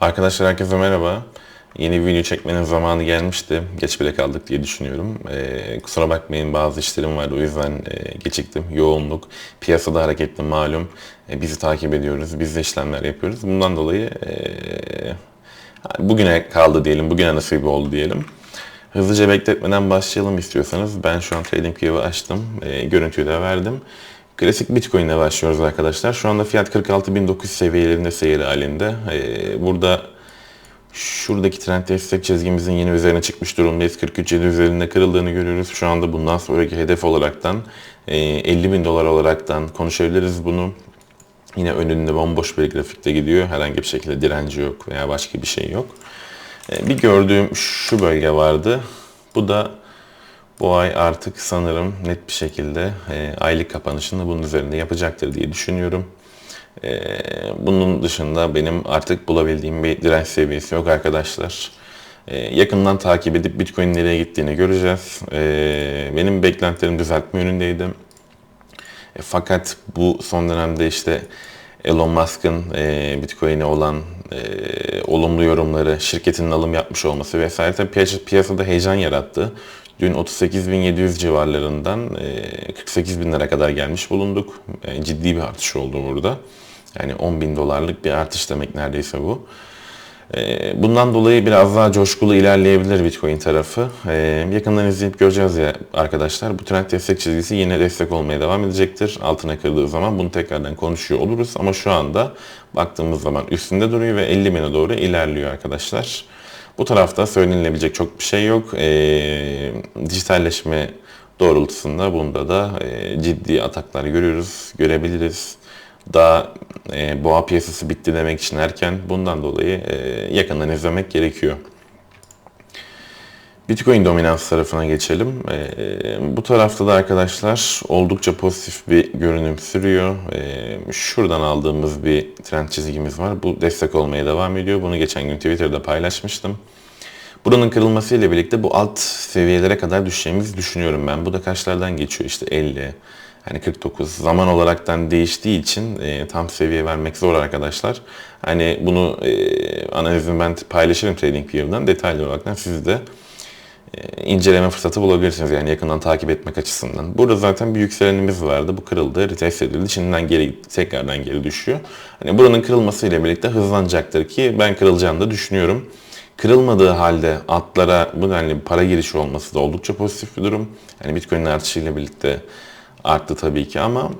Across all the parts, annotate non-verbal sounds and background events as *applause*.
Arkadaşlar herkese merhaba. Yeni bir video çekmenin zamanı gelmişti. Geç bile kaldık diye düşünüyorum. Ee, kusura bakmayın bazı işlerim vardı o yüzden e, geciktim. Yoğunluk, piyasada hareketli malum. E, bizi takip ediyoruz, biz de işlemler yapıyoruz. Bundan dolayı e, bugüne kaldı diyelim, bugüne nasip oldu diyelim. Hızlıca bekletmeden başlayalım istiyorsanız. Ben şu an TradingView'u açtım. E, görüntüyü de verdim. Klasik Bitcoin ile başlıyoruz arkadaşlar. Şu anda fiyat 46.900 seviyelerinde seyir halinde. Ee, burada şuradaki trend destek çizgimizin yine üzerine çıkmış durumdayız. 43.7 üzerinde kırıldığını görüyoruz. Şu anda bundan sonraki hedef olaraktan e, 50 bin dolar olaraktan konuşabiliriz bunu. Yine önünde bomboş bir grafikte gidiyor. Herhangi bir şekilde direnci yok veya başka bir şey yok. E, bir gördüğüm şu bölge vardı. Bu da bu ay artık sanırım net bir şekilde e, aylık kapanışını bunun üzerinde yapacaktır diye düşünüyorum. E, bunun dışında benim artık bulabildiğim bir direnç seviyesi yok arkadaşlar. E, yakından takip edip Bitcoin nereye gittiğini göreceğiz. E, benim beklentilerim düzeltme yönündeydi. E, fakat bu son dönemde işte Elon Musk'ın e, Bitcoin'e olan e, olumlu yorumları, şirketinin alım yapmış olması vesaire tabii piyasada heyecan yarattı. Dün 38.700 civarlarından 48.000'lere kadar gelmiş bulunduk. Yani ciddi bir artış oldu burada. Yani 10.000 dolarlık bir artış demek neredeyse bu. Bundan dolayı biraz daha coşkulu ilerleyebilir Bitcoin tarafı. Yakından izleyip göreceğiz ya arkadaşlar. Bu trend destek çizgisi yine destek olmaya devam edecektir. Altına kırdığı zaman bunu tekrardan konuşuyor oluruz. Ama şu anda baktığımız zaman üstünde duruyor ve 50 bine doğru ilerliyor arkadaşlar. Bu tarafta söylenilebilecek çok bir şey yok. E, dijitalleşme doğrultusunda bunda da e, ciddi ataklar görüyoruz, görebiliriz. Daha e, boğa piyasası bitti demek için erken. Bundan dolayı e, yakından izlemek gerekiyor. Bitcoin dominans tarafına geçelim. E, bu tarafta da arkadaşlar oldukça pozitif bir görünüm sürüyor. E, şuradan aldığımız bir trend çizgimiz var. Bu destek olmaya devam ediyor. Bunu geçen gün Twitter'da paylaşmıştım. Buranın kırılması ile birlikte bu alt seviyelere kadar düşeceğimizi düşünüyorum ben. Bu da kaçlardan geçiyor işte 50, hani 49 zaman olaraktan değiştiği için e, tam seviye vermek zor arkadaşlar. Hani bunu e, analizini ben paylaşırım TradingView'dan detaylı olarak siz de inceleme fırsatı bulabilirsiniz yani yakından takip etmek açısından. Burada zaten bir yükselenimiz vardı. Bu kırıldı, retest edildi. Şimdiden geri tekrardan geri düşüyor. Hani buranın kırılması ile birlikte hızlanacaktır ki ben kırılacağını da düşünüyorum. Kırılmadığı halde altlara bu denli para girişi olması da oldukça pozitif bir durum. Yani Bitcoin'in artışıyla birlikte arttı tabii ki ama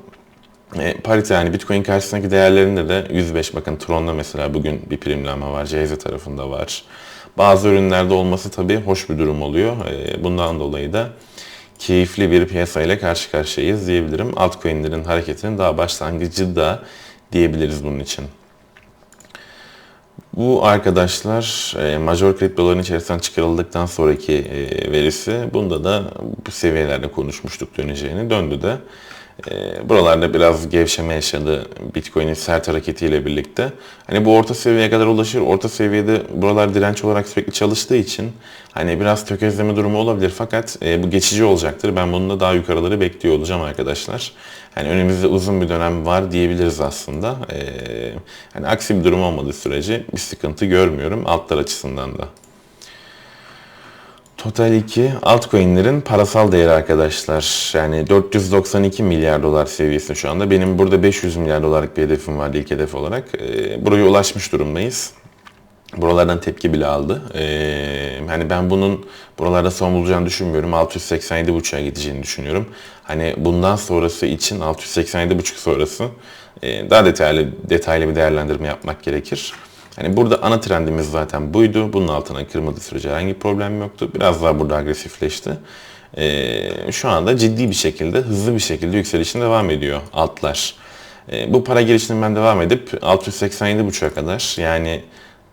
e, parite yani Bitcoin karşısındaki değerlerinde de 105 bakın Tron'da mesela bugün bir primlenme var. CZ tarafında var. Bazı ürünlerde olması tabii hoş bir durum oluyor. E, bundan dolayı da keyifli bir piyasa ile karşı karşıyayız diyebilirim. Altcoin'lerin hareketinin daha başlangıcı da diyebiliriz bunun için. Bu arkadaşlar e, major kriptoların içerisinden çıkarıldıktan sonraki e, verisi. Bunda da bu seviyelerde konuşmuştuk döneceğini. Döndü de. E, buralarda biraz gevşeme yaşadı Bitcoin'in sert hareketiyle birlikte. Hani bu orta seviyeye kadar ulaşır. Orta seviyede buralar direnç olarak sürekli çalıştığı için hani biraz tökezleme durumu olabilir. Fakat e, bu geçici olacaktır. Ben bunun da daha yukarıları bekliyor olacağım arkadaşlar. Hani önümüzde uzun bir dönem var diyebiliriz aslında. E, hani aksi bir durum olmadığı sürece bir sıkıntı görmüyorum altlar açısından da. Total 2 altcoin'lerin parasal değeri arkadaşlar. Yani 492 milyar dolar seviyesinde şu anda. Benim burada 500 milyar dolarlık bir hedefim vardı ilk hedef olarak. E, buraya ulaşmış durumdayız. Buralardan tepki bile aldı. Ee, hani ben bunun buralarda son bulacağını düşünmüyorum. 687.5'a gideceğini düşünüyorum. Hani bundan sonrası için 687.5 sonrası e, daha detaylı detaylı bir değerlendirme yapmak gerekir. Hani burada ana trendimiz zaten buydu. Bunun altına kırmadığı sürece herhangi bir problem yoktu. Biraz daha burada agresifleşti. Ee, şu anda ciddi bir şekilde, hızlı bir şekilde yükselişine devam ediyor altlar. Ee, bu para girişinin ben devam edip 687.5'a kadar yani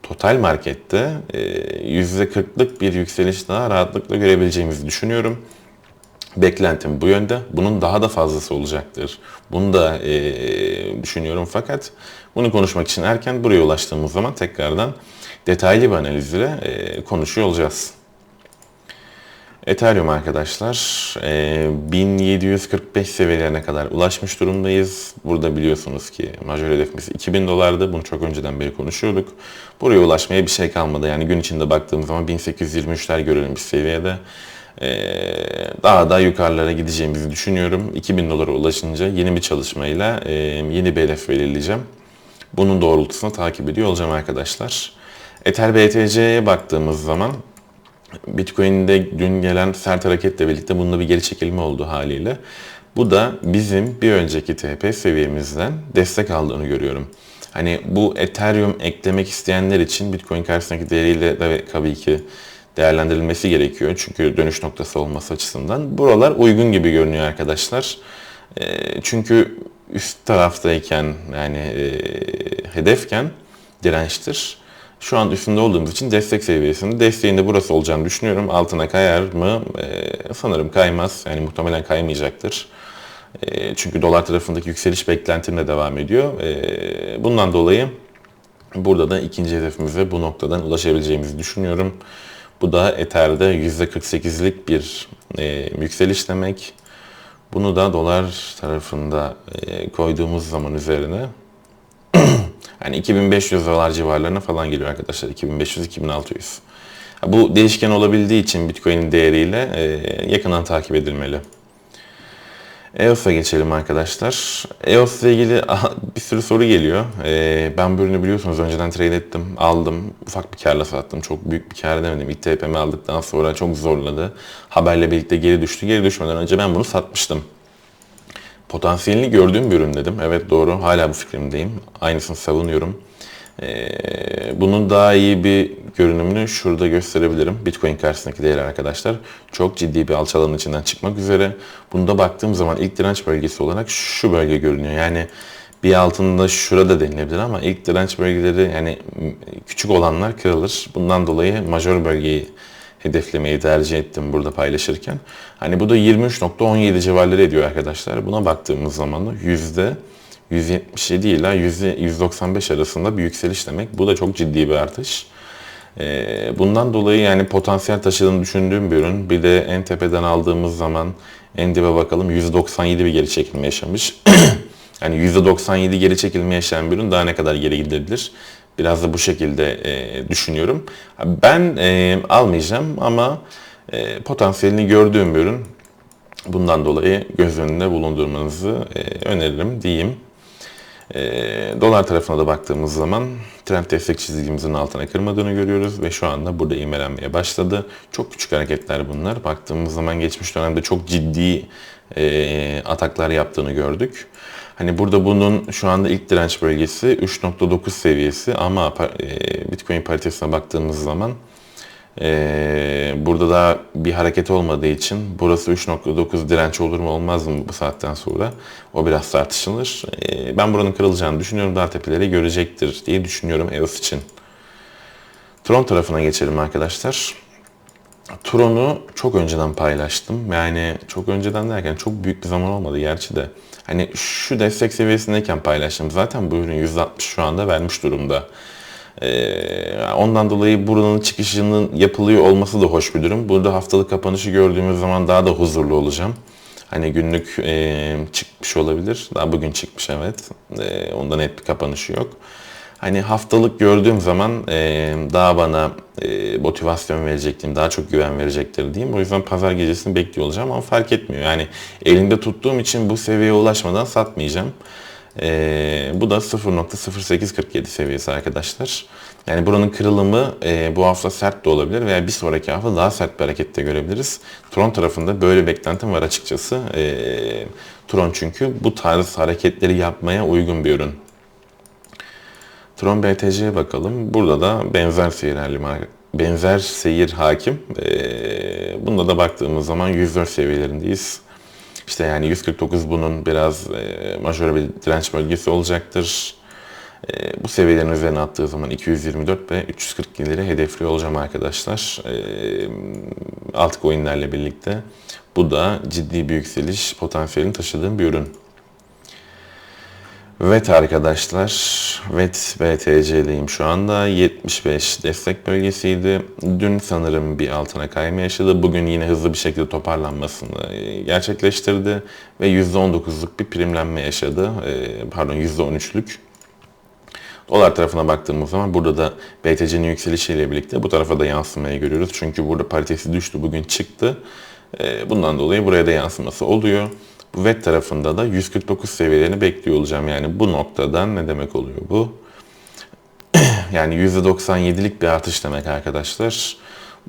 total markette %40'lık bir yükseliş daha rahatlıkla görebileceğimizi düşünüyorum. Beklentim bu yönde. Bunun daha da fazlası olacaktır. Bunu da e, düşünüyorum fakat bunu konuşmak için erken buraya ulaştığımız zaman tekrardan detaylı bir analizle e, konuşuyor olacağız. Ethereum arkadaşlar e, 1745 seviyelerine kadar ulaşmış durumdayız. Burada biliyorsunuz ki majör hedefimiz 2000 dolardı. Bunu çok önceden beri konuşuyorduk. Buraya ulaşmaya bir şey kalmadı. Yani gün içinde baktığımız zaman 1823'ler görülmüş seviyede. E, daha da yukarılara gideceğimizi düşünüyorum. 2000 dolara ulaşınca yeni bir çalışmayla e, yeni bir hedef belirleyeceğim. Bunun doğrultusunu takip ediyor olacağım arkadaşlar. Ether BTC'ye baktığımız zaman Bitcoin'de dün gelen sert hareketle birlikte bunda bir geri çekilme oldu haliyle. Bu da bizim bir önceki TP seviyemizden destek aldığını görüyorum. Hani bu Ethereum eklemek isteyenler için Bitcoin karşısındaki değeriyle de tabii ki değerlendirilmesi gerekiyor. Çünkü dönüş noktası olması açısından. Buralar uygun gibi görünüyor arkadaşlar. Çünkü üst taraftayken yani hedefken dirençtir. Şu an üstünde olduğumuz için destek seviyesinde. Desteğinde burası olacağını düşünüyorum. Altına kayar mı? Ee, sanırım kaymaz. Yani muhtemelen kaymayacaktır. Ee, çünkü dolar tarafındaki yükseliş beklentim de devam ediyor. Ee, bundan dolayı burada da ikinci hedefimize bu noktadan ulaşabileceğimizi düşünüyorum. Bu da Ether'de %48'lik bir e, yükseliş demek. Bunu da dolar tarafında e, koyduğumuz zaman üzerine *clears throat* yani 2500 dolar civarlarına falan geliyor arkadaşlar. 2500-2600. Bu değişken olabildiği için Bitcoin'in değeriyle e, yakından takip edilmeli. EOS'a geçelim arkadaşlar. EOS ile ilgili *laughs* bir sürü soru geliyor. E, ben bu ürünü biliyorsunuz önceden trade ettim, aldım. Ufak bir karla sattım. Çok büyük bir kar edemedim. İlk TP'mi aldıktan sonra çok zorladı. Haberle birlikte geri düştü. Geri düşmeden önce ben bunu satmıştım potansiyelini gördüğüm bir ürün dedim. Evet doğru hala bu fikrimdeyim. Aynısını savunuyorum. Ee, bunun daha iyi bir görünümünü şurada gösterebilirim. Bitcoin karşısındaki değer arkadaşlar. Çok ciddi bir alçalanın içinden çıkmak üzere. Bunda baktığım zaman ilk direnç bölgesi olarak şu bölge görünüyor. Yani bir altında şurada denilebilir ama ilk direnç bölgeleri yani küçük olanlar kırılır. Bundan dolayı majör bölgeyi hedeflemeyi tercih ettim burada paylaşırken. Hani bu da 23.17 civarları ediyor arkadaşlar. Buna baktığımız zaman da yüzde 177 ile yüzde 195 arasında bir yükseliş demek. Bu da çok ciddi bir artış. Ee, bundan dolayı yani potansiyel taşıdığını düşündüğüm bir ürün. Bir de en tepeden aldığımız zaman en dibe bakalım 197 bir geri çekilme yaşamış. *clears throat* yani %97 geri çekilme yaşayan bir ürün daha ne kadar geri gidebilir? Biraz da bu şekilde e, düşünüyorum. Ben e, almayacağım ama e, potansiyelini gördüğüm bir ürün. Bundan dolayı göz önünde bulundurmanızı öneririm diyeyim. E, dolar tarafına da baktığımız zaman trend destek çizgimizin altına kırmadığını görüyoruz ve şu anda burada imelenmeye başladı. Çok küçük hareketler bunlar. Baktığımız zaman geçmiş dönemde çok ciddi e, ataklar yaptığını gördük. Hani burada bunun şu anda ilk direnç bölgesi 3.9 seviyesi ama e, Bitcoin paritesine baktığımız zaman e, burada da bir hareket olmadığı için burası 3.9 direnç olur mu olmaz mı bu saatten sonra o biraz tartışılır. E, ben buranın kırılacağını düşünüyorum. Daha tepeleri görecektir diye düşünüyorum EOS için. Tron tarafına geçelim arkadaşlar. Tron'u çok önceden paylaştım. Yani çok önceden derken çok büyük bir zaman olmadı gerçi de. Hani şu destek seviyesindeyken paylaştım. Zaten bu ürün %60 şu anda vermiş durumda. Ee, ondan dolayı buranın çıkışının yapılıyor olması da hoş bir durum. Burada haftalık kapanışı gördüğümüz zaman daha da huzurlu olacağım. Hani günlük e, çıkmış olabilir. Daha bugün çıkmış evet. E, onda net bir kapanışı yok. Hani haftalık gördüğüm zaman e, daha bana e, motivasyon verecektim, daha çok güven verecektir diyeyim. O yüzden pazar gecesini bekliyor olacağım ama fark etmiyor. Yani elimde tuttuğum için bu seviyeye ulaşmadan satmayacağım. E, bu da 0.0847 seviyesi arkadaşlar. Yani buranın kırılımı e, bu hafta sert de olabilir veya bir sonraki hafta daha sert bir harekette görebiliriz. Tron tarafında böyle beklentim var açıkçası. E, Tron çünkü bu tarz hareketleri yapmaya uygun bir ürün. Tron BTC'ye bakalım. Burada da benzer seyir benzer seyir hakim. Ee, bunda da baktığımız zaman 104 seviyelerindeyiz. İşte yani 149 bunun biraz e, majör bir direnç bölgesi olacaktır. E, bu seviyelerin üzerine attığı zaman 224 ve 340 ileri hedefliyor olacağım arkadaşlar. E, altcoin'lerle birlikte. Bu da ciddi bir yükseliş potansiyelini taşıdığım bir ürün. VET arkadaşlar. VET BTC'deyim şu anda. 75 destek bölgesiydi. Dün sanırım bir altına kayma yaşadı. Bugün yine hızlı bir şekilde toparlanmasını gerçekleştirdi. Ve %19'luk bir primlenme yaşadı. E, pardon %13'lük. Dolar tarafına baktığımız zaman burada da BTC'nin yükselişiyle birlikte bu tarafa da yansımayı görüyoruz. Çünkü burada paritesi düştü, bugün çıktı. E, bundan dolayı buraya da yansıması oluyor. VET tarafında da 149 seviyelerini bekliyor olacağım. Yani bu noktadan ne demek oluyor bu? *clears throat* yani %97'lik bir artış demek arkadaşlar.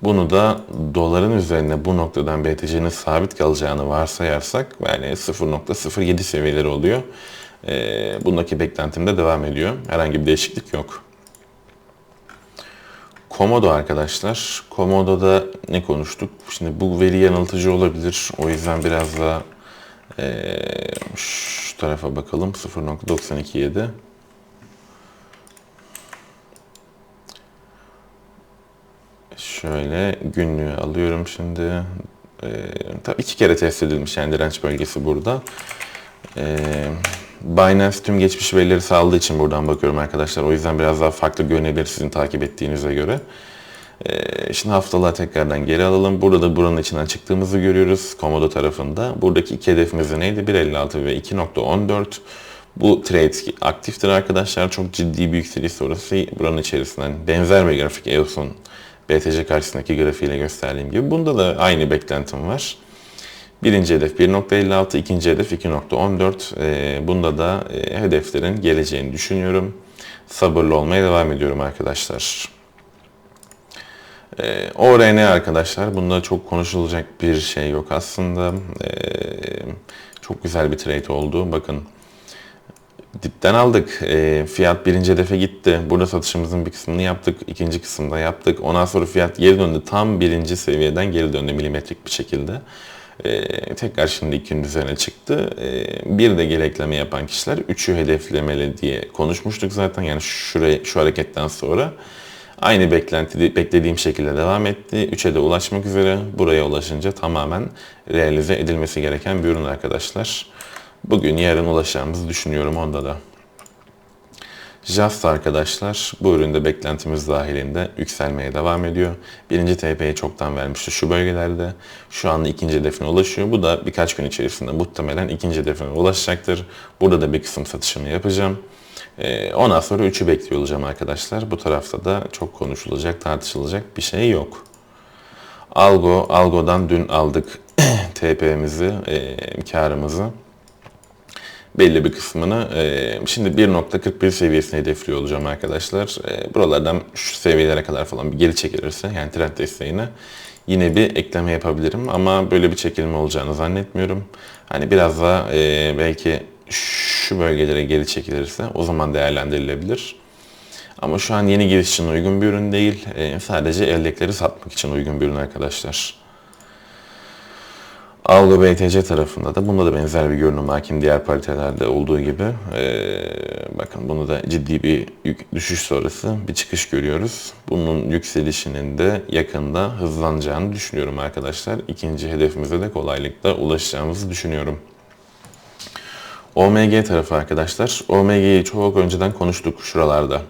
Bunu da doların üzerine bu noktadan BTC'nin sabit kalacağını varsayarsak yani 0.07 seviyeleri oluyor. Ee, bundaki beklentim de devam ediyor. Herhangi bir değişiklik yok. Komodo arkadaşlar. Komodo'da ne konuştuk? Şimdi bu veri yanıltıcı olabilir. O yüzden biraz daha ee, şu tarafa bakalım. 0.927. Şöyle günlüğü alıyorum şimdi. Ee, tabii iki kere test edilmiş yani direnç bölgesi burada. Ee, Binance tüm geçmiş verileri sağladığı için buradan bakıyorum arkadaşlar. O yüzden biraz daha farklı görünebilir sizin takip ettiğinize göre. Ee, şimdi haftalığa tekrardan geri alalım. Burada da buranın içinden çıktığımızı görüyoruz Komodo tarafında. Buradaki iki hedefimiz neydi? 1.56 ve 2.14. Bu trade aktiftir arkadaşlar. Çok ciddi bir yükseliş sonrası buranın içerisinden benzer bir grafik EOS'un BTC karşısındaki grafiğiyle gösterdiğim gibi. Bunda da aynı beklentim var. Birinci hedef 1.56, ikinci hedef 2.14. Ee, bunda da e, hedeflerin geleceğini düşünüyorum. Sabırlı olmaya devam ediyorum arkadaşlar. E, ORN arkadaşlar, bunda çok konuşulacak bir şey yok aslında. E, çok güzel bir trade oldu. Bakın dipten aldık. E, fiyat birinci hedefe gitti. Burada satışımızın bir kısmını yaptık. ikinci kısımda yaptık. Ondan sonra fiyat geri döndü. Tam birinci seviyeden geri döndü milimetrik bir şekilde. E, tekrar şimdi ikinin üzerine çıktı. E, bir de gerekleme yapan kişiler üçü hedeflemeli diye konuşmuştuk zaten. Yani şuraya, şu hareketten sonra. Aynı beklenti, beklediğim şekilde devam etti. 3'e de ulaşmak üzere. Buraya ulaşınca tamamen realize edilmesi gereken bir ürün arkadaşlar. Bugün yarın ulaşacağımızı düşünüyorum onda da. Just arkadaşlar bu üründe beklentimiz dahilinde yükselmeye devam ediyor. Birinci TP'yi çoktan vermişti şu bölgelerde. Şu anda ikinci hedefine ulaşıyor. Bu da birkaç gün içerisinde muhtemelen ikinci hedefine ulaşacaktır. Burada da bir kısım satışımı yapacağım. Ee, ondan sonra 3'ü bekliyor olacağım arkadaşlar. Bu tarafta da çok konuşulacak, tartışılacak bir şey yok. Algo, Algo'dan dün aldık *clears throat* TP'mizi, e, karımızı. Belli bir kısmını. E, şimdi 1.41 seviyesine hedefliyor olacağım arkadaşlar. E, buralardan şu seviyelere kadar falan bir geri çekilirse, yani trend desteğine yine bir ekleme yapabilirim. Ama böyle bir çekilme olacağını zannetmiyorum. Hani biraz daha e, belki şu bölgelere geri çekilirse o zaman değerlendirilebilir. Ama şu an yeni giriş için uygun bir ürün değil. E, sadece eldekileri satmak için uygun bir ürün arkadaşlar. Algo BTC tarafında da bunda da benzer bir görünüm hakim diğer paritelerde olduğu gibi. Ee, bakın bunu da ciddi bir düşüş sonrası bir çıkış görüyoruz. Bunun yükselişinin de yakında hızlanacağını düşünüyorum arkadaşlar. İkinci hedefimize de kolaylıkla ulaşacağımızı düşünüyorum. OMG tarafı arkadaşlar. OMG'yi çok önceden konuştuk şuralarda.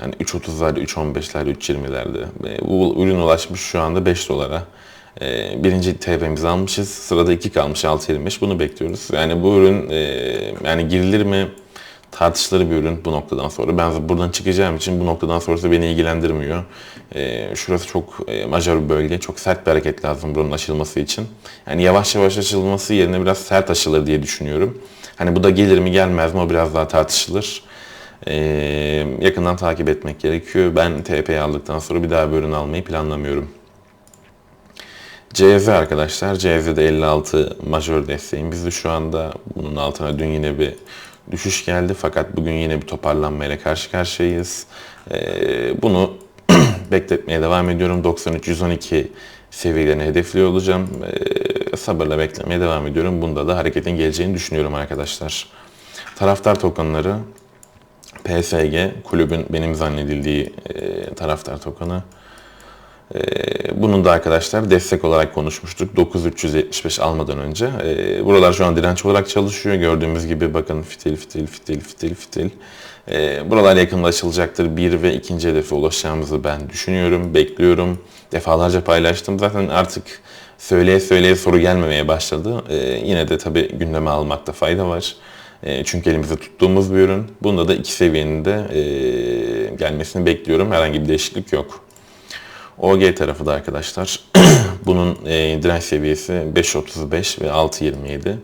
Yani 3.30'larda, 3.15'lerde, 3.20'lerde. Bu ürün ulaşmış şu anda 5 dolara. Ee, birinci TP'mizi almışız. Sırada 2 kalmış 6.25. Bunu bekliyoruz. Yani bu ürün e, yani girilir mi tartışılır bir ürün bu noktadan sonra. Ben buradan çıkacağım için bu noktadan sonrası beni ilgilendirmiyor. E, şurası çok e, majör bir bölge. Çok sert bir hareket lazım buranın açılması için. Yani yavaş yavaş açılması yerine biraz sert açılır diye düşünüyorum. Hani bu da gelir mi gelmez mi o biraz daha tartışılır. Ee, yakından takip etmek gerekiyor. Ben TP aldıktan sonra bir daha bir ürün almayı planlamıyorum. CZ arkadaşlar. CZ'de 56 majör desteğim. Bizde şu anda bunun altına dün yine bir düşüş geldi. Fakat bugün yine bir toparlanmayla karşı karşıyayız. Ee, bunu *clears throat* bekletmeye devam ediyorum. 93-112 seviyelerini hedefliyor olacağım. Ee, sabırla beklemeye devam ediyorum. Bunda da hareketin geleceğini düşünüyorum arkadaşlar. Taraftar tokenları PSG kulübün benim zannedildiği e, taraftar tokenı. Ee, bunun da arkadaşlar destek olarak konuşmuştuk 9375 almadan önce. Ee, buralar şu an direnç olarak çalışıyor. Gördüğümüz gibi bakın fitil fitil fitil fitil fitil. Ee, buralar yakında açılacaktır. Bir ve ikinci hedefe ulaşacağımızı ben düşünüyorum, bekliyorum. Defalarca paylaştım. Zaten artık söyleye söyleye soru gelmemeye başladı. yine de tabii gündeme almakta fayda var. çünkü elimizde tuttuğumuz bir ürün. Bunda da iki seviyenin de gelmesini bekliyorum. Herhangi bir değişiklik yok. OG tarafı da arkadaşlar. *clears throat* Bunun e, direnç seviyesi 5.35 ve 6.27.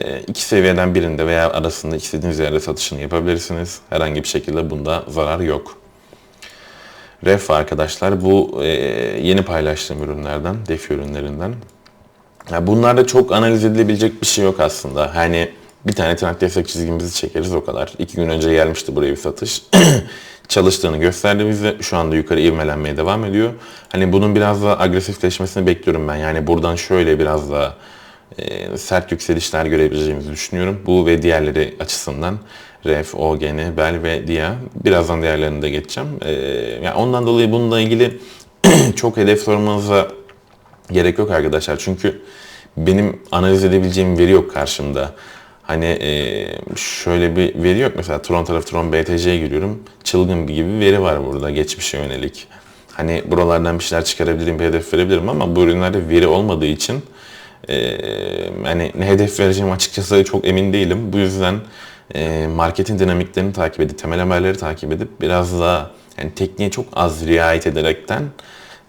E, iki seviyeden birinde veya arasında istediğiniz yerde satışını yapabilirsiniz. Herhangi bir şekilde bunda zarar yok. Ref arkadaşlar bu e, yeni paylaştığım ürünlerden, defi ürünlerinden. Ya bunlarda çok analiz edilebilecek bir şey yok aslında. Hani bir tane tırnak destek çizgimizi çekeriz o kadar. İki gün önce gelmişti buraya bir satış. *clears throat* çalıştığını gösterdi bize. Şu anda yukarı ivmelenmeye devam ediyor. Hani bunun biraz daha agresifleşmesini bekliyorum ben. Yani buradan şöyle biraz daha e, sert yükselişler görebileceğimizi düşünüyorum. Bu ve diğerleri açısından Ref, OGN, Bel ve DIA. Birazdan diğerlerini de geçeceğim. E, yani ondan dolayı bununla ilgili *clears throat* çok hedef sormanıza gerek yok arkadaşlar. Çünkü benim analiz edebileceğim veri yok karşımda. Hani e, şöyle bir veri yok. Mesela Tron tarafı Tron BTC'ye giriyorum. Çılgın bir gibi bir veri var burada geçmişe yönelik. Hani buralardan bir şeyler çıkarabilirim, bir hedef verebilirim ama bu ürünlerde veri olmadığı için e, hani ne hedef vereceğim açıkçası çok emin değilim. Bu yüzden e, marketin dinamiklerini takip edip, temel haberleri takip edip biraz daha yani tekniğe çok az riayet ederekten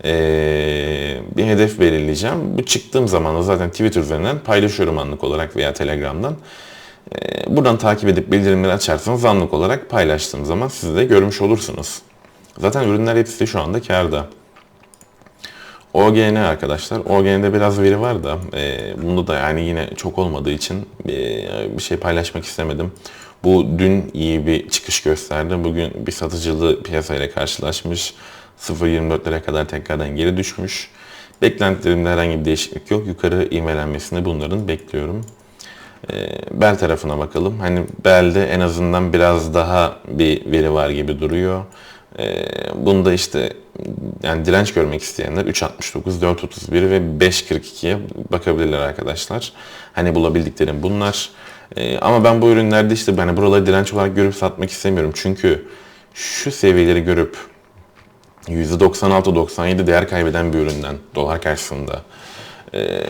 e, bir hedef belirleyeceğim. Bu çıktığım zaman da zaten Twitter üzerinden paylaşıyorum anlık olarak veya Telegram'dan. Ee, buradan takip edip bildirimleri açarsanız anlık olarak paylaştığım zaman siz de görmüş olursunuz. Zaten ürünler hepsi şu anda karda. OGN arkadaşlar. OGN'de biraz veri var da e, bunda da yani yine çok olmadığı için e, bir şey paylaşmak istemedim. Bu dün iyi bir çıkış gösterdi. Bugün bir satıcılığı piyasayla karşılaşmış. 0.24'lere kadar tekrardan geri düşmüş. Beklentilerimde herhangi bir değişiklik yok. Yukarı ivmelenmesini bunların bekliyorum. E, bel tarafına bakalım. Hani belde en azından biraz daha bir veri var gibi duruyor. E, bunda işte yani direnç görmek isteyenler 3.69, 4.31 ve 5.42'ye bakabilirler arkadaşlar. Hani bulabildiklerim bunlar. E, ama ben bu ürünlerde işte hani buraları direnç olarak görüp satmak istemiyorum. Çünkü şu seviyeleri görüp %96-97 değer kaybeden bir üründen dolar karşısında ee,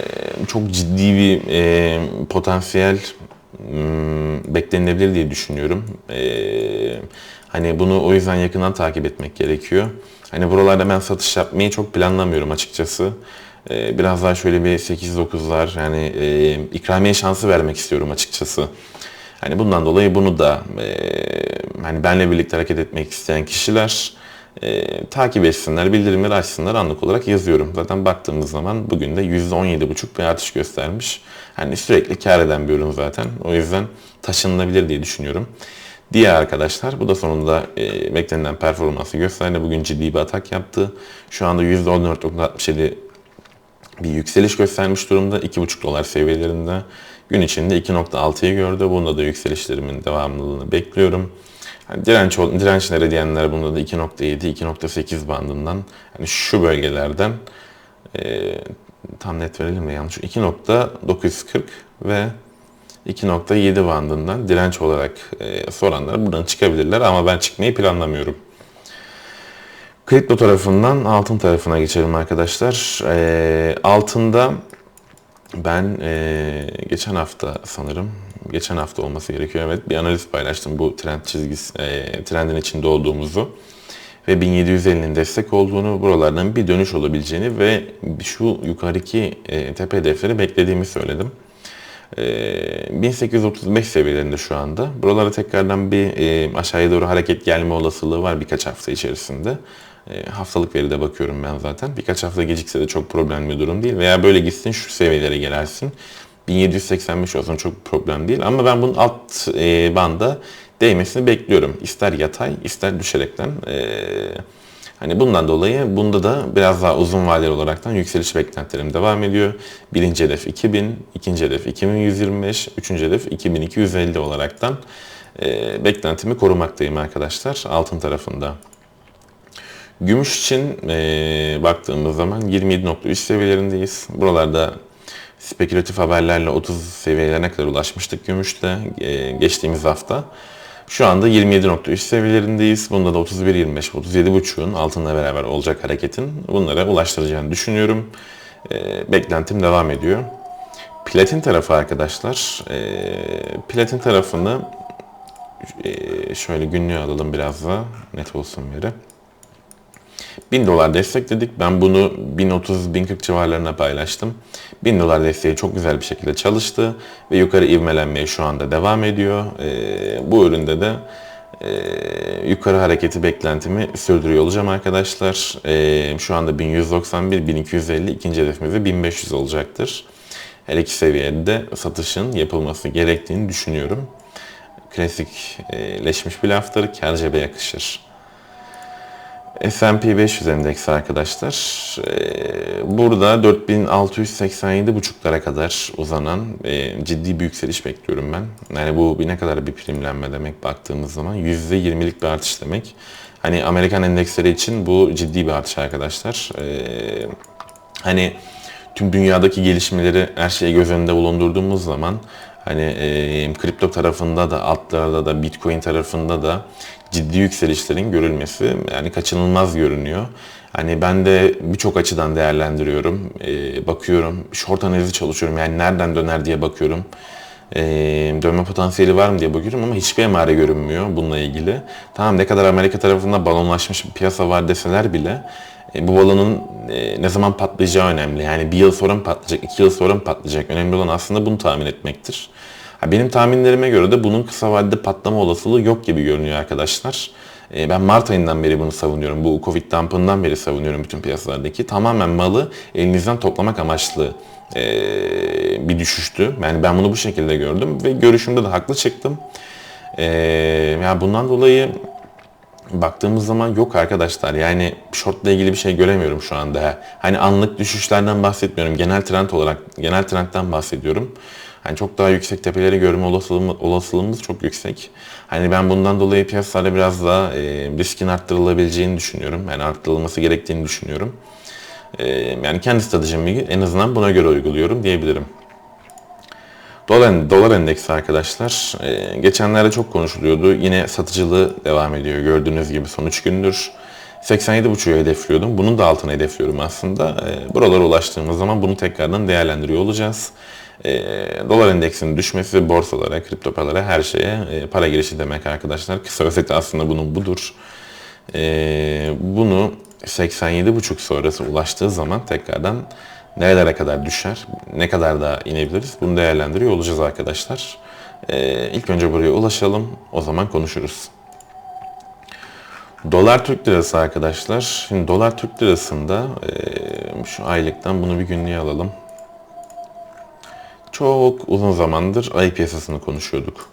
çok ciddi bir e, potansiyel hmm, beklenilebilir diye düşünüyorum. Ee, hani bunu o yüzden yakından takip etmek gerekiyor. Hani buralarda ben satış yapmayı çok planlamıyorum açıkçası. Ee, biraz daha şöyle bir 8-9'lar yani e, ikramiye şansı vermek istiyorum açıkçası. Hani bundan dolayı bunu da e, hani benle birlikte hareket etmek isteyen kişiler e, takip etsinler, bildirimleri açsınlar anlık olarak yazıyorum. Zaten baktığımız zaman bugün de %17,5 bir artış göstermiş. Hani sürekli kar eden bir ürün zaten. O yüzden taşınılabilir diye düşünüyorum. Diğer arkadaşlar bu da sonunda e, beklenilen performansı gösterdi. Bugün ciddi bir atak yaptı. Şu anda %14.67 bir yükseliş göstermiş durumda. 2,5 dolar seviyelerinde. Gün içinde 2.6'yı gördü. Bunda da yükselişlerimin devamlılığını bekliyorum. Hani direnç, dirençlere diyenler bunda da 2.7, 2.8 bandından yani şu bölgelerden e, tam net verelim de yanlış 2.940 ve 2.7 bandından direnç olarak e, soranlar buradan çıkabilirler ama ben çıkmayı planlamıyorum. Kripto tarafından altın tarafına geçelim arkadaşlar. E, altında ben e, geçen hafta sanırım geçen hafta olması gerekiyor. Evet bir analiz paylaştım bu trend çizgisi, e, trendin içinde olduğumuzu ve 1750'nin destek olduğunu, buralardan bir dönüş olabileceğini ve şu yukarıki e, tepe hedefleri beklediğimi söyledim. E, 1835 seviyelerinde şu anda. Buralara tekrardan bir e, aşağıya doğru hareket gelme olasılığı var birkaç hafta içerisinde. E, haftalık veride bakıyorum ben zaten. Birkaç hafta gecikse de çok problemli bir durum değil. Veya böyle gitsin şu seviyelere gelersin. 1785 olsun çok problem değil ama ben bunun alt e, banda değmesini bekliyorum. İster yatay ister düşerekten. E, hani bundan dolayı bunda da biraz daha uzun vadeli olaraktan yükseliş beklentilerim devam ediyor. Birinci hedef 2000, ikinci hedef 2125, üçüncü hedef 2250 olaraktan e, beklentimi korumaktayım arkadaşlar altın tarafında. Gümüş için e, baktığımız zaman 27.3 seviyelerindeyiz. Buralarda spekülatif haberlerle 30 seviyelerine kadar ulaşmıştık gümüşte e, geçtiğimiz hafta. Şu anda 27.3 seviyelerindeyiz. Bunda da 31.25, 37.5'un altında beraber olacak hareketin bunlara ulaştıracağını düşünüyorum. E, beklentim devam ediyor. Platin tarafı arkadaşlar. E, platin tarafını e, şöyle günlüğü alalım biraz da net olsun veri. 1000 dolar destekledik. Ben bunu 1030-1040 civarlarına paylaştım. 1000 dolar desteği çok güzel bir şekilde çalıştı ve yukarı ivmelenmeye şu anda devam ediyor. E, bu üründe de e, yukarı hareketi beklentimi sürdürüyor olacağım arkadaşlar. E, şu anda 1191, 1250, ikinci hedefimiz de 1500 olacaktır. Her iki seviyede satışın yapılması gerektiğini düşünüyorum. Klasikleşmiş bir laftır, kar cebe yakışır. S&P 500 endeksi arkadaşlar. Ee, burada 4687.5'lara kadar uzanan e, ciddi bir yükseliş bekliyorum ben. Yani bu ne kadar bir primlenme demek baktığımız zaman %20'lik bir artış demek. Hani Amerikan endeksleri için bu ciddi bir artış arkadaşlar. Ee, hani tüm dünyadaki gelişmeleri her şeyi göz önünde bulundurduğumuz zaman hani e, kripto tarafında da altlarda da bitcoin tarafında da ciddi yükselişlerin görülmesi yani kaçınılmaz görünüyor. Hani ben de birçok açıdan değerlendiriyorum. E, bakıyorum, short analizi çalışıyorum. Yani nereden döner diye bakıyorum. E, dönme potansiyeli var mı diye bakıyorum ama hiçbir emare görünmüyor bununla ilgili. Tamam ne kadar Amerika tarafında balonlaşmış bir piyasa var deseler bile e, bu balonun e, ne zaman patlayacağı önemli. Yani bir yıl sonra mı patlayacak, iki yıl sonra mı patlayacak? Önemli olan aslında bunu tahmin etmektir. Benim tahminlerime göre de bunun kısa vadede patlama olasılığı yok gibi görünüyor arkadaşlar. E, ben Mart ayından beri bunu savunuyorum. Bu Covid dumpından beri savunuyorum bütün piyasalardaki. Tamamen malı elinizden toplamak amaçlı e, bir düşüştü. Yani ben bunu bu şekilde gördüm ve görüşümde de haklı çıktım. E, yani bundan dolayı baktığımız zaman yok arkadaşlar. Yani shortla ilgili bir şey göremiyorum şu anda. Hani anlık düşüşlerden bahsetmiyorum. Genel trend olarak, genel trendten bahsediyorum. Hani çok daha yüksek tepeleri görme olasılığımız, olasılığımız çok yüksek. Hani ben bundan dolayı piyasalarda biraz daha e, riskin arttırılabileceğini düşünüyorum. Yani arttırılması gerektiğini düşünüyorum. E, yani kendi stratejimi en azından buna göre uyguluyorum diyebilirim. Dolar, dolar endeksi arkadaşlar. E, geçenlerde çok konuşuluyordu. Yine satıcılığı devam ediyor. Gördüğünüz gibi son 3 gündür. 87.5'u hedefliyordum. Bunun da altına hedefliyorum aslında. E, buralara ulaştığımız zaman bunu tekrardan değerlendiriyor olacağız. E, dolar endeksinin düşmesi borsalara, kripto paralara her şeye e, para girişi demek arkadaşlar. Kısa özeti aslında bunun budur. E, bunu 87.5 sonrası ulaştığı zaman tekrardan nerelere kadar düşer, ne kadar daha inebiliriz bunu değerlendiriyor olacağız arkadaşlar. E, ilk önce buraya ulaşalım, o zaman konuşuruz. Dolar Türk Lirası arkadaşlar. Şimdi dolar Türk Lirası'nda e, şu aylıktan bunu bir günlüğe alalım. Çok uzun zamandır ay piyasasını konuşuyorduk.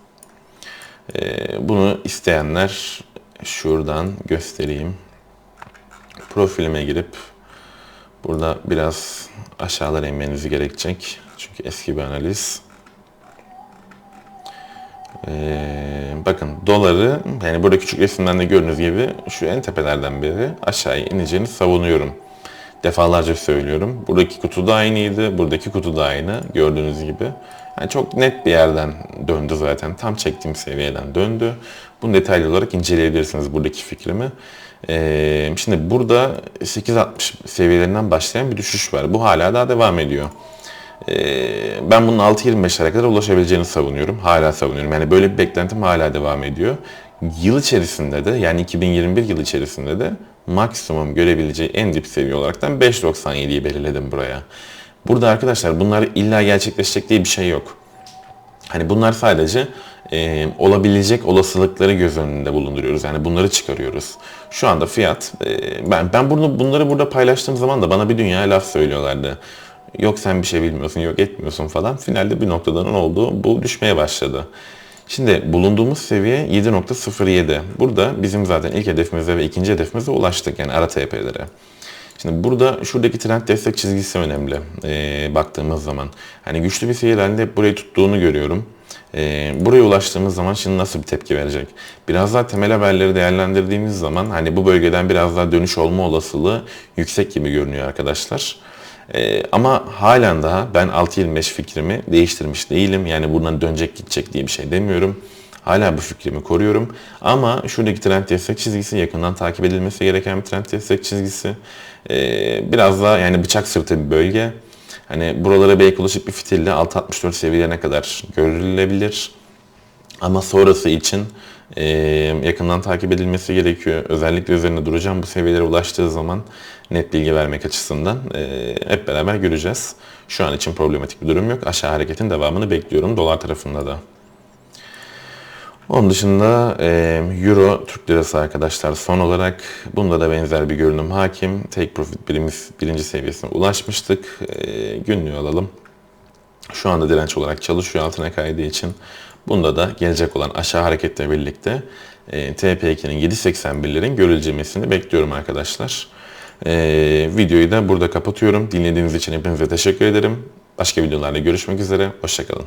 Ee, bunu isteyenler şuradan göstereyim. Profilime girip burada biraz aşağılara inmeniz gerekecek. Çünkü eski bir analiz. Ee, bakın doları yani burada küçük resimden de gördüğünüz gibi şu en tepelerden beri aşağıya ineceğini savunuyorum defalarca söylüyorum. Buradaki kutu da aynıydı, buradaki kutu da aynı gördüğünüz gibi. Yani çok net bir yerden döndü zaten. Tam çektiğim seviyeden döndü. Bunu detaylı olarak inceleyebilirsiniz buradaki fikrimi. Ee, şimdi burada 8.60 seviyelerinden başlayan bir düşüş var. Bu hala daha devam ediyor. Ee, ben bunun 6.25'lere kadar ulaşabileceğini savunuyorum. Hala savunuyorum. Yani böyle bir beklentim hala devam ediyor. Yıl içerisinde de yani 2021 yıl içerisinde de maksimum görebileceği en dip seviye olaraktan 5.97'yi belirledim buraya. Burada arkadaşlar bunlar illa gerçekleşecek diye bir şey yok. Hani bunlar sadece e, olabilecek olasılıkları göz önünde bulunduruyoruz. Yani bunları çıkarıyoruz. Şu anda fiyat, e, ben ben bunu bunları burada paylaştığım zaman da bana bir dünya laf söylüyorlardı. Yok sen bir şey bilmiyorsun, yok etmiyorsun falan. Finalde bir noktadan oldu. Bu düşmeye başladı. Şimdi bulunduğumuz seviye 7.07. Burada bizim zaten ilk hedefimize ve ikinci hedefimize ulaştık yani ara TP'lere. Şimdi burada şuradaki trend destek çizgisi önemli e, baktığımız zaman. Hani güçlü bir seyir halinde burayı tuttuğunu görüyorum. Ee, buraya ulaştığımız zaman şimdi nasıl bir tepki verecek? Biraz daha temel haberleri değerlendirdiğimiz zaman hani bu bölgeden biraz daha dönüş olma olasılığı yüksek gibi görünüyor arkadaşlar. Ee, ama halen daha ben 6.25 fikrimi değiştirmiş değilim. Yani buradan dönecek gidecek diye bir şey demiyorum. Hala bu fikrimi koruyorum. Ama şuradaki trend destek çizgisi yakından takip edilmesi gereken bir trend destek çizgisi. Ee, biraz daha yani bıçak sırtı bir bölge. Hani buralara belki ulaşıp bir fitille 6.64 seviyelerine kadar görülebilir. Ama sonrası için e, yakından takip edilmesi gerekiyor. Özellikle üzerine duracağım bu seviyelere ulaştığı zaman net bilgi vermek açısından e, hep beraber göreceğiz. Şu an için problematik bir durum yok. Aşağı hareketin devamını bekliyorum dolar tarafında da. Onun dışında e, Euro Türk Lirası arkadaşlar son olarak bunda da benzer bir görünüm hakim. Take profit birimiz birinci seviyesine ulaşmıştık. E, günlüğü alalım. Şu anda direnç olarak çalışıyor altına kaydığı için. Bunda da gelecek olan aşağı hareketle birlikte e, TP2'nin 7.81'lerin görülmesini bekliyorum arkadaşlar. E, videoyu da burada kapatıyorum. Dinlediğiniz için hepinize teşekkür ederim. Başka videolarda görüşmek üzere. Hoşçakalın.